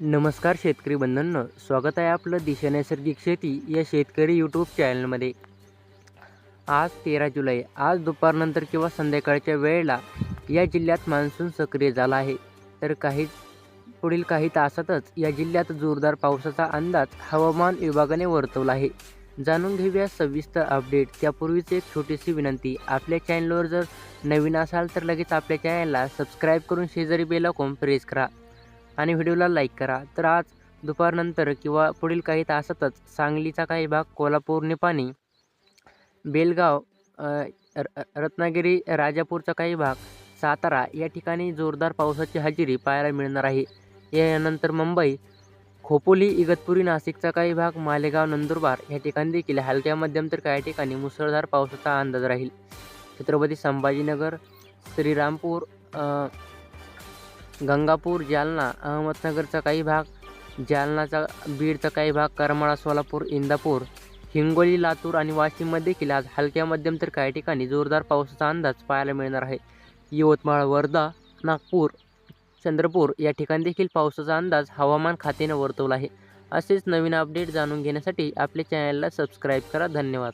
नमस्कार शेतकरी बंधूंनो स्वागत आहे आपलं दिशा नैसर्गिक शेती या शेतकरी यूट्यूब चॅनलमध्ये आज तेरा जुलै आज दुपारनंतर किंवा संध्याकाळच्या वेळेला या जिल्ह्यात मान्सून सक्रिय झाला आहे. तर काही पुढील काही तासातच या जिल्ह्यात जोरदार पावसाचा अंदाज हवामान विभागाने वर्तवला आहे. जाणून घेऊया सविस्तर अपडेट त्यापूर्वीच एक छोटीशी विनंती आपल्या चॅनलवर जर नवीन असाल तर लगेच आपल्या चॅनलला सबस्क्राईब करून शेजारी बेल आयकॉन प्रेस करा. आणि व्हिडिओला लाईक करा. तर आज दुपारनंतर किंवा पुढील काही तासातच सांगलीचा काही भाग कोल्हापूर निपाणी बेलगाव र- रत्नागिरी राजापूरचा काही भाग सातारा या ठिकाणी जोरदार पावसाची हजेरी पाहायला मिळणार आहे. यानंतर मुंबई खोपोली इगतपुरी नाशिकचा काही भाग मालेगाव नंदुरबार या ठिकाणी देखील हलक्या मध्यम तर काही ठिकाणी मुसळधार पावसाचा अंदाज राहील. छत्रपती संभाजीनगर श्रीरामपूर गंगापूर जालना अहमदनगरचा काही भाग जालनाचा बीडचा काही भाग करमाळा सोलापूर इंदापूर हिंगोली लातूर आणि वाशिममध्ये देखील आज हलक्या मध्यम तर काही ठिकाणी जोरदार पावसाचा अंदाज पाहायला मिळणार आहे. यवतमाळ वर्धा नागपूर चंद्रपूर या ठिकाणी देखील पावसाचा अंदाज हवामान खात्याने वर्तवला आहे. असेच नवीन अपडेट जाणून घेण्यासाठी आपल्या चॅनलला सबस्क्राईब करा. धन्यवाद.